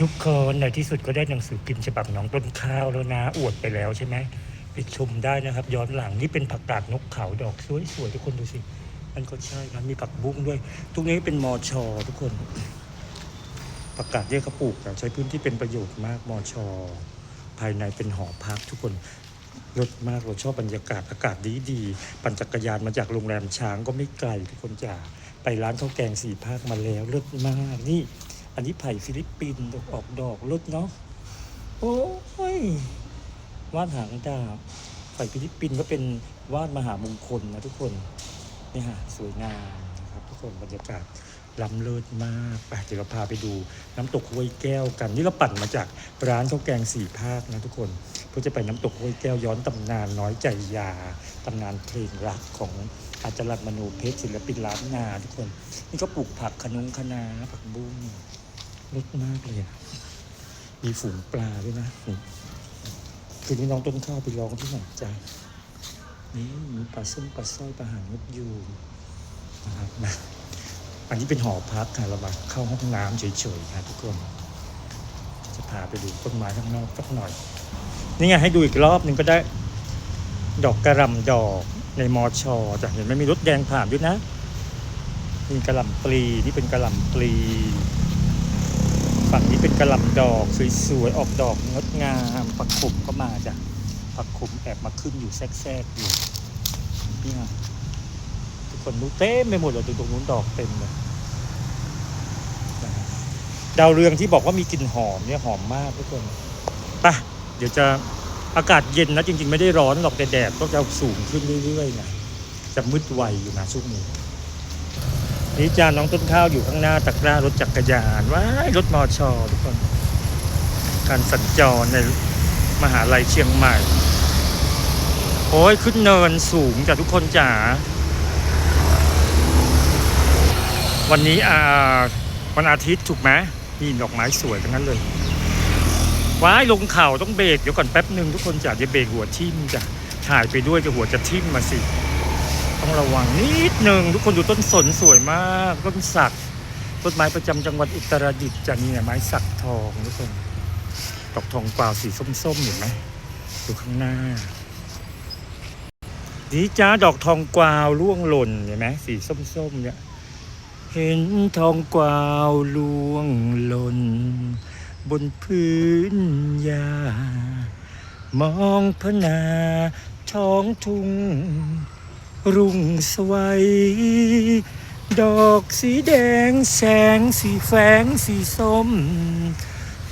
ทุกคนในที่สุดก็ได้หนังสือพิมพ์ฉบับน้องต้นข้าวแล้วนะอวดไปแล้วใช่ไหมไปชมได้นะครับ ย้อนหลังนี่เป็นผักกาดนกเขาดอกสวยๆทุกคนดูสิมันก็ใช่นะมีผักบุ้งด้วยทุกนี้เป็นมอชอทุกคนผักกาดเนี่ยเขาปลูกแต่ใช้พื้นที่เป็นประโยชน์มากมอชอภายในเป็นหอพักทุกคนรถมากเราชอบบรรยากาศอากาศดีดีๆปั่นจักรยานมาจากโรงแรมช้างก็ไม่ไกลทุกคนจ๋าไปร้านข้าวแกงสี่ภาคมาแล้วรถมากนี่ อันนี้ไผ่ฟิลิปปินส์อกออกดอกรดเนาะ โอ้ย ว่านหางดาบ ไผ่ฟิลิปปินส์ก็เป็นว่านมหามงคลนะทุกคนนี่ฮะสวยงามนะครับทุกคนบรรยากาศ ล้ำเลิศมากไปเดี๋ยวเราพาไปดูน้ำตกห้วยแก้วกัน นี่เราปั่นมาจากร้านข้าวแกงสี่ภาคนะทุกคน เพื่อจะไปน้ำตกห้วยแก้วย้อนตำนานน้อยใจยาตำนานเพลงรักของอาจารย์มโนเพชรศิลปินล้านนาทุกคน นี่ก็ปลูกผักขนุงคะนาผักบุ้งรสมากเลยอะมีฝูงปลาด้วยนะคืนนี้น้องต้นข้าวไปลองที่ไหนจ้านี่มีปลาส้มปลาสร้อยปลาหางนกยูนะครับ อันนี้เป็นหอพักค่ะเรามาเข้าห้องน้ำเฉยๆค่ะทุกคน จะพาไปดูต้นไม้ข้างนอกสักหน่อย นี่ไงให้ดูอีกรอบหนึ่งก็ได้ ดอกกระหลำดอกในมอชอจะเห็นไหมมีรถแดงผ่านด้วยนะมีกระหล่ำปลีนี่เป็นกระหล่ำปลีฝั่งนี้เป็นกระหล่ำดอกสวยๆออกดอกงดงามผักขมก็มาจ้ะผักขมแอบมาขึ้นอยู่แทรกๆอยู่นี่ฮะ ทุกคนดูเต็มไปหมดเลยตรงนู้นดอกเต็มเลยดาวเรืองที่บอกว่ามีกลิ่นหอมเนี่ยหอมมากทุกคนไปะเดี๋ยวจะอากาศเย็นนะจริง ๆ ไม่ได้ร้อนหรอกแต่แดดก็จะสูงขึ้นเรื่อยๆนะจะมืดไวอยู่นะช่วงนี้นี่จานน้องต้นข้าวอยู่ข้างหน้าตะกร้ารถจักรยานว้ารถมอชอทุกคน การสัญจรในมหาลัยเชียงใหม่ โอ้ยขึ้นเนินสูงจ้ะทุกคนจ๋า วันนี้อ่าวันอาทิตย์ถูกไหมนี่ดอกไม้สวยทั้งนั้นเลยว้ายลงเข่าต้องเบรกเดี๋ยวก่อนแป๊บหนึ่งทุกคนจ๋าจะเบรกหัวทิ่มจ้ะถ่ายไปด้วยจะหัวจะทิ่มมาสิ ต้องระวังนิดหนึ่งทุกคนดูต้นสนสวยมากต้นสักต้นไม้ประจำจังหวัดอุตรดิตถ์จะเนี่ยไม้สักทองทุกคนดอกทองกวาวสีส้มๆเห็นไหมดูข้างหน้านี่จ้าดอกทองกวาวล่วงหล่นเห็นไหมสีส้มๆเนี่ย เห็นทองกวาวล่วงหล่น บนพื้นหญ้ามองพนาท้องทุ่ง รุ่งสวัยดอกสีแดงแสงสีแฝงสีส้ม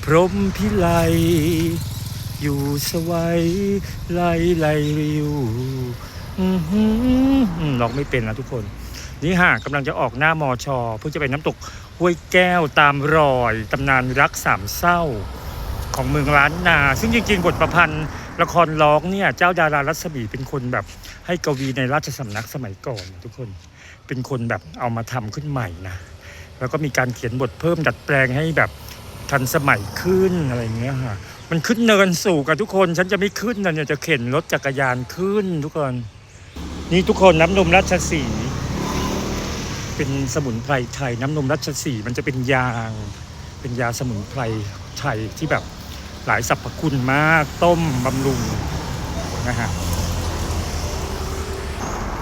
พรหมพิไล อยู่สวัยไลไลริวดอหือร้องไม่เป็นนะทุกคน นี่ห่ากำลังจะออกหน้ามอชอเพื่อจะไปน้ำตกห้วยแก้วตามรอยตำนานรักสามเศร้า ของเมืองล้านนา ซึ่งจริงๆ บทประพันธ์ละครร้องเนี่ยเจ้าดารารัศมีเป็นคนแบบให้กวีในราชสำนักสมัยก่อนทุกคนเป็นคนแบบเอามาทำขึ้นใหม่นะแล้วก็มีการเขียนบทเพิ่มดัดแปลงให้แบบทันสมัยขึ้นอะไรเงี้ยฮะมันขึ้นเนินสูงกับทุกคน ฉันจะไม่ขึ้นนะเนี่ยจะเข็นรถจักรยานขึ้นทุกคน นี่ทุกคนน้ำนมราชสี เป็นสมุนไพรไทยน้ำนมราชสีมันจะเป็นยาง เป็นยาสมุนไพรไทยที่แบบหลายสรรพคุณมากต้มบำรุงนะฮะ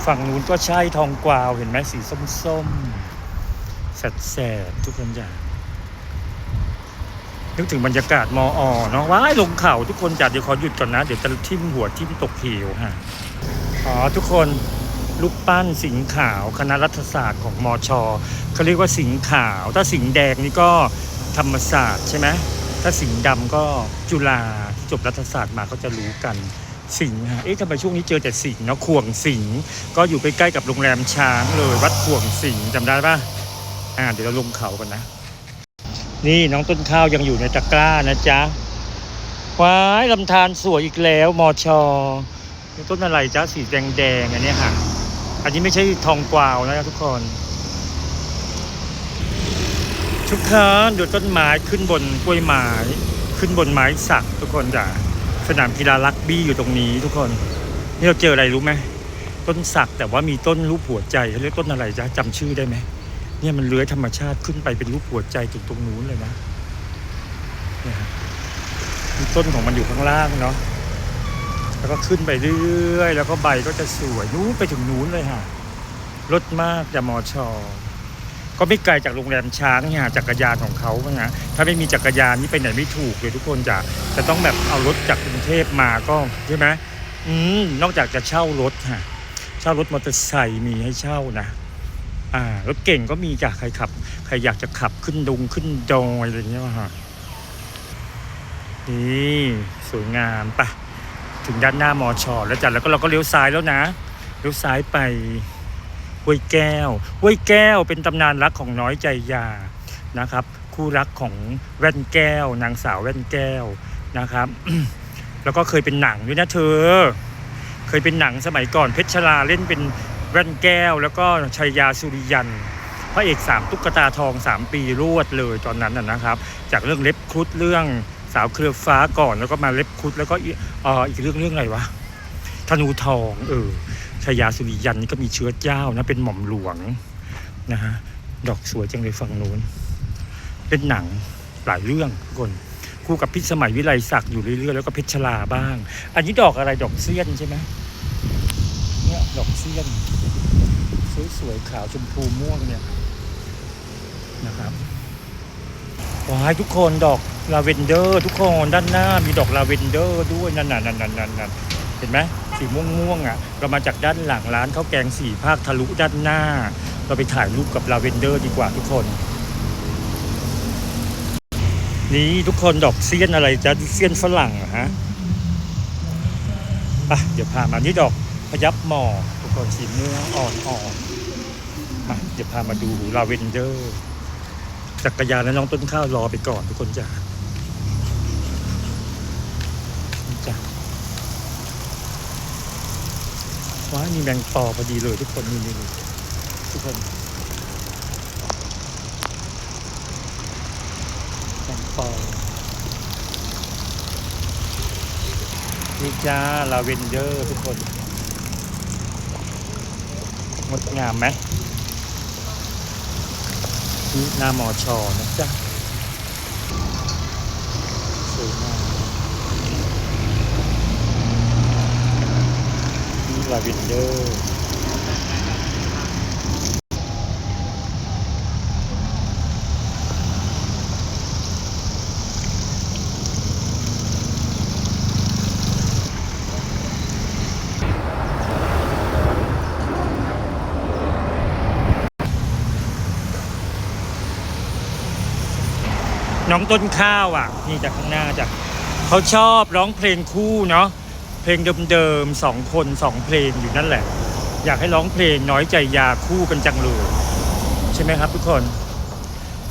ฝั่งนู้นก็ใช่ทองกวาวเห็นไหมสีส้มๆแสดๆทุกคนจ้ะนึกถึงบรรยากาศมออเนาะว้ายลงเขาทุกคนจัดเดี๋ยวขอหยุดก่อนนะ เดี๋ยวจะทิ่มหัวทิ่มตกเหวฮะอ๋อทุกคน ลูกปั้นสิงขาวคณะรัฐศาสตร์ของมอชอเขาเรียกว่าสิงขาว ถ้าสิงแดงนี่ก็ธรรมศาสตร์ใช่ไหมถ้าสิงห์ดำก็จุฬาที่จบรัฐศาสตร์มาก็จะรู้กันสิงห์ฮะเอ๊ะทำไมช่วงนี้เจอแต่สิงห์เนาะข่วงสิงห์ก็อยู่ใกล้ๆกับโรงแรมช้างเลยวัดข่วงสิงห์จำได้ปะอ่าเดี๋ยวเราลงเขากันนะ นี่น้องต้นข้าวยังอยู่ในตะกร้านะจ๊ะว้ายลำธารสวยอีกแล้วมอชอต้นอะไรจ๊ะสีแดงๆอันนี้ค่ะ อันนี้ไม่ใช่ทองกวาวนะทุกคน ทุกคนดูต้นไม้ขึ้นบนกล้วยไม้ขึ้นบนไม้สักทุกคนจ้ะสนามกีฬารักบี้อยู่ตรงนี้ทุกคน นี่เราเจออะไรรู้ไหมต้นสักแต่ว่ามีต้นรูปหัวใจเขาเรียกต้นอะไรจ๊ะจำชื่อได้ไหมเนี่ยมันเลื้อยธรรมชาติขึ้นไปเป็นรูปหัวใจถึงตรงนู้นเลยนะเนี่ยมีต้นของมันอยู่ข้างล่างเนาะ แล้วก็ขึ้นไปเรื่อยๆ แล้วก็ใบก็จะสวยนู้นไปถึงนู้นเลยฮะรถมากจากมอชอก็ไม่ไกลจากโรงแรมช้างเนี่ยจักรยานของเขานะฮะถ้าไม่มีจักรยานนี่ไปไหนไม่ถูกเลยทุกคนจะจะต้องแบบเอารถจากกรุงเทพมาก็ใช่ไหมอืมนอกจากจะเช่ารถฮะเช่ารถมอเตอร์ไซค์มีให้เช่านะอ่ารถเก่งก็มีจ้ะใครขับใครอยากจะขับขึ้นดงขึ้นดอยอะไรเงี้ยฮะนี่สวยงามปะ ถึงด้านหน้ามอชอแล้วจ้ะแล้วก็เราก็เลี้ยวซ้ายแล้วนะเลี้ยวซ้ายไปห้วยแก้วห้วยแก้วเป็นตำนานรักของน้อยใจยานะครับ คู่รักของแว่นแก้ว นางสาวแว่นแก้วนะครับ แล้วก็เคยเป็นหนังด้วยนะเธอ เคยเป็นหนังสมัยก่อนเพชรชลาเล่นเป็นแว่นแก้ว แล้วก็ชัยยาสุริยันพระเอกสามตุ๊กตาทองสามปีรวดเลยตอนนั้นนะนะครับ จากเรื่องเล็บครุฑเรื่อง สาวเครือฟ้าก่อนแล้วก็มาเล็บครุฑแล้วก็อีเอ่ออีกเรื่องเรื่องอะไรวะธนูทอง เออชายาสุริยันนี่ก็มีเชื้อเจ้านะ เป็นหม่อมหลวงนะฮะดอกสวยจังเลยฝั่งนู้น เป็นหนังหลายเรื่องทุกคนคู่กับพิสมัยวิไลศักดิ์อยู่เรื่อยๆแล้วก็เพชรชลาบ้าง อันนี้ดอกอะไรดอกเซียนใช่ไหมเนี่ยดอกเซียน สวยๆขาวชมพูม่วงเนี่ยนะครับ ว้ายทุกคนดอกลาเวนเดอร์ทุกคนด้านหน้ามีดอกลาเวนเดอร์ด้วยนั่นน่ะนั่นนั่นนั่นนั่นเห็นไหมสีม่วงม่วงอะ เรามาจากด้านหลังร้านข้าวแกงสีภาคทะลุด้านหน้า เราไปถ่ายรูปกับลาเวนเดอร์ดีกว่าทุกคน นี่ทุกคนดอกเซียนอะไรจะเซียนฝรั่งเหรอฮะไปเดี๋ยวพามานี่ดอกพยับหมอกทุกคนสีม่วงอ่อนอ่อนๆมาเดี๋ยวพามาดูลาเวนเดอร์ จักรยานและน้องต้นข้าวรอไปก่อนทุกคนจ้ะจ้ะว้ามีแมงปอพอดีเลยทุกคนนี่นี่นี่ทุกคนแมงปอนี่จ้าลาเวนเดอร์ทุกคนงดงามไหม นี่หน้าหมอชอนะจ๊ะสวยมากนี่ลาเวนเดอร์ น้องต้นข้าวอะ นี่จากข้างหน้าจ้ะเขาชอบร้องเพลงคู่เนาะเพลงเดิมๆสองคนสองเพลงอยู่นั่นแหละ อยากให้ร้องเพลงน้อยใจยาคู่กันจังเลยใช่ไหมครับทุกคน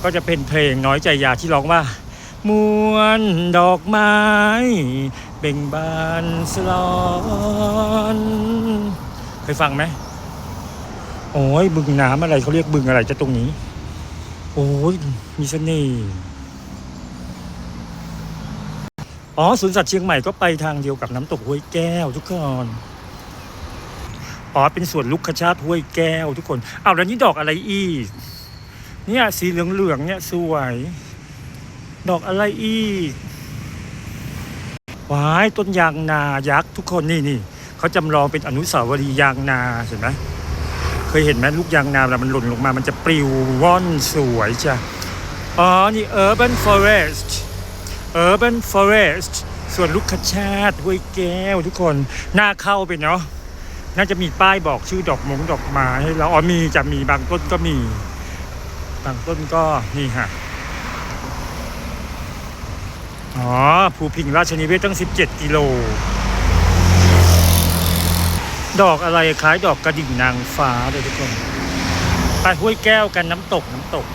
ก็จะเป็นเพลงน้อยใจยาที่ร้องว่ามวนดอกไม้เบ่งบานสลอนเคยฟังไหมโอ้ยบึงน้ำอะไรเขาเรียกบึงอะไรจะตรงนี้ โอ้ยมีเสน่ห์ อ๋อสวนสัตว์เชียงใหม่ก็ไปทางเดียวกับน้ำตกห้วยแก้วทุกคนอ๋อเป็นสวนลูกขชาติห้วยแก้วทุกคนอ้าวแล้วนี่ดอกอะไรอีก เนี่ยสีเหลืองๆเนี่ยสวย ดอกอะไรอีกว้ายต้นยางนายักษ์ทุกคนนี่นี่เขาจำลองเป็นอนุสาวรีย์ยางนาเห็นไหมเคยเห็นไหมลูกยางนาเวลามันหล่นลงมามันจะปลิวว่อนสวยจ้ะอ๋อนี่ urban forest urban forest ส่วนลูกขชาติห้วยแก้วทุกคนน่าเข้าไปเนาะน่าจะมีป้ายบอกชื่อดอกมงดอกไม้ให้เราอ๋อมีจะมีบางต้นก็มี บางต้นก็นี่ฮะอ๋อภูพิงราชนิเวศตั้ง 17 กิโล ดอกอะไรคล้ายดอกกระดิ่งนางฟ้าเลยทุกคน ไปห้วยแก้วกันน้ำตกน้ำตก